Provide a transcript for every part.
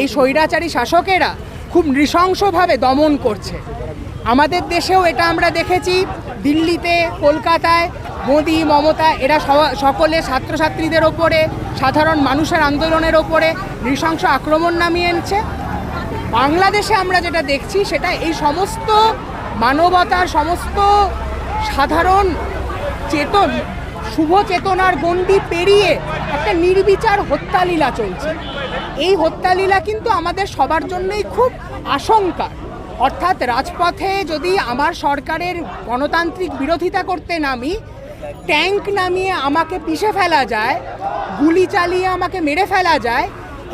এই স্বৈরাচারী শাসকেরা খুব নৃশংসভাবে দমন করছে। আমাদের দেশেও এটা আমরা দেখেছি, দিল্লিতে, কলকাতায়, মোদি, মমতা, এরা সকলে ছাত্রছাত্রীদের ওপরে, সাধারণ মানুষের আন্দোলনের ওপরে নৃশংস আক্রমণ নামিয়ে এনেছে। বাংলাদেশে আমরা যেটা দেখছি, সেটা এই সমস্ত মানবতার সমস্ত সাধারণ চেতন, শুভ চেতনার গণ্ডি পেরিয়ে একটা নির্বিচার হত্যালীলা চলছে। এই হত্যালীলা কিন্তু আমাদের সবার জন্যই খুব আশঙ্কা অর্থাৎ রাজপথে যদি আমার সরকারের গণতান্ত্রিক বিরোধিতা করতে নামি, ট্যাঙ্ক নামিয়ে আমাকে পিষে ফেলা যায়, গুলি চালিয়ে আমাকে মেরে ফেলা যায়,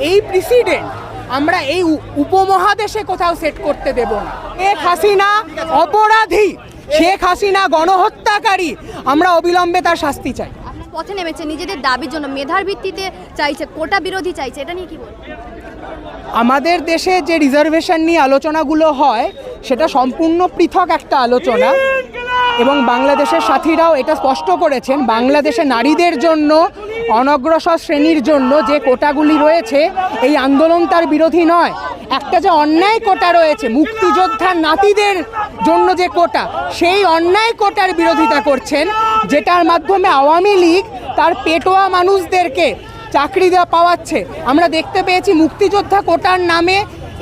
এই প্রেসিডেন্ট আমরা এই উপমহাদেশে কোথাও সেট করতে দেব না। শেখ হাসিনা অপরাধী, শেখ হাসিনা গণহত্যাকারী, আমরা অবিলম্বে তার শাস্তি চাই। পথে নেমেছে, নিজেদের দাবির জন্য, মেধার ভিত্তিতে চাইছে, কোটা বিরোধী চাইছে, এটা নিয়ে কি বল আমাদের দেশে যে রিজার্ভেশন নিয়ে আলোচনাগুলো হয়, সেটা সম্পূর্ণ পৃথক একটা আলোচনা। এবং বাংলাদেশের সাথীরাও এটা স্পষ্ট করেছেন, বাংলাদেশে নারীদের জন্য অনগ্রসর শ্রেণির জন্য যে কোটাগুলি রয়েছে, এই আন্দোলন তার বিরোধী নয়। একটা যে অন্যায় কোটা রয়েছে, মুক্তিযোদ্ধার নাতিদের জন্য যে কোটা, সেই অন্যায় কোটার বিরোধিতা করছেন, যেটার মাধ্যমে আওয়ামী লীগ তার পেটোয়া মানুষদেরকে চাকরি দেওয়া পাওয়াচ্ছে। আমরা দেখতে পেয়েছি মুক্তিযোদ্ধা কোটার নামে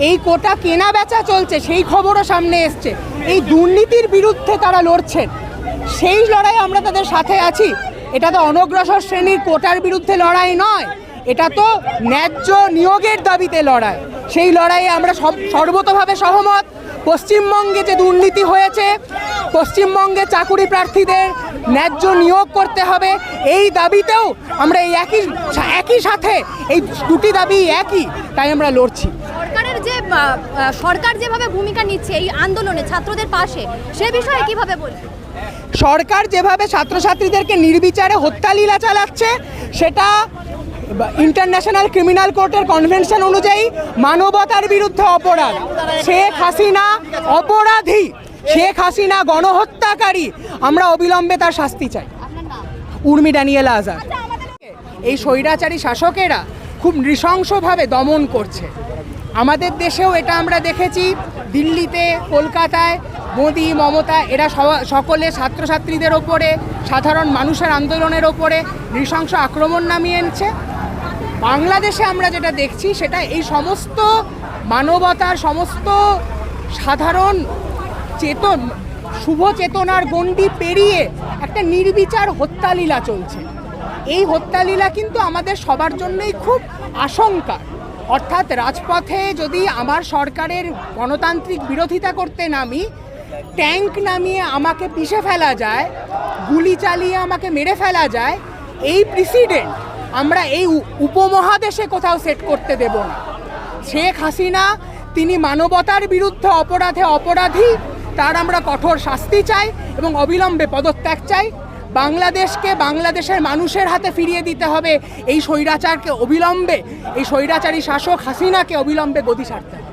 এই কোটা কেনা বেচা চলছে, সেই খবরও সামনে এসছে। এই দুর্নীতির বিরুদ্ধে তারা লড়ছেন। সেই লড়াই আমরা তাদের সাথে আছি। এটা তো অনগ্রসর শ্রেণির কোটার বিরুদ্ধে লড়াই নয়, এটা তো ন্যায্য নিয়োগের দাবিতে লড়াই। সেই লড়াইয়ে আমরা সব- সর্বতভাবে সহমত। পশ্চিমবঙ্গে যে দুর্নীতি হয়েছে, পশ্চিমবঙ্গে চাকুরি প্রার্থীদের ন্যায্য নিয়োগ করতে হবে, এই দাবিতেও আমরা এই একই একই সাথে এই দুটি দাবি একই, তাই আমরা লড়ছি সরকারের যে আহ, আহ, সরকার যেভাবে ভূমিকা নিচ্ছে এই আন্দোলনে ছাত্রদের পাশে সে বিষয়ে কীভাবে বলবেন? সরকার যেভাবে ছাত্রছাত্রীদেরকে নির্বিচারে হত্যালীলা চালাচ্ছে সেটা ইন্টারন্যাশনাল ক্রিমিনাল কোর্টের কনভেনশন অনুযায়ী মানবতার বিরুদ্ধে অপরাধ। শেখ হাসিনা অপরাধী। শেখ হাসিনা গণহত্যাকারী। আমরা অবিলম্বে তার শাস্তি চাই। উর্মি ড্যানিয়েলা আজাদ। এই স্বৈরাচারী শাসকেরা খুব নৃশংসভাবে দমন করছে। আমাদের দেশেও এটা আমরা দেখেছি, দিল্লিতে, কলকাতায়, মোদি, মমতা, এরা সকলে ছাত্রছাত্রীদের ওপরে, সাধারণ মানুষের আন্দোলনের ওপরে নৃশংস আক্রমণ নামিয়ে এনেছে। বাংলাদেশে আমরা যেটা দেখছি সেটা এই সমস্ত মানবতার সমস্ত সাধারণ চেতন, শুভ চেতনার গণ্ডি পেরিয়ে একটা নির্বিচার হত্যালীলা চলছে। এই হত্যালীলা কিন্তু আমাদের সবার জন্যই খুব আশঙ্কা অর্থাৎ রাজপথে যদি আমার সরকারের গণতান্ত্রিক বিরোধিতা করতে নামি, ট্যাঙ্ক নামিয়ে আমাকে পিষে ফেলা যায়, গুলি চালিয়ে আমাকে মেরে ফেলা যায়, এই প্রেসিডেন্ট আমরা এই উপমহাদেশে কোথাও সেট করতে দেব না। শেখ হাসিনা, তিনি মানবতার বিরুদ্ধে অপরাধে অপরাধী, তার আমরা কঠোর শাস্তি চাই এবং অবিলম্বে পদত্যাগ চাই। বাংলাদেশকে বাংলাদেশের মানুষের হাতে ফিরিয়ে দিতে হবে। এই স্বৈরাচারকে অবিলম্বে, এই স্বৈরাচারী শাসক হাসিনাকে অবিলম্বে গতি ছাড়তে হবে।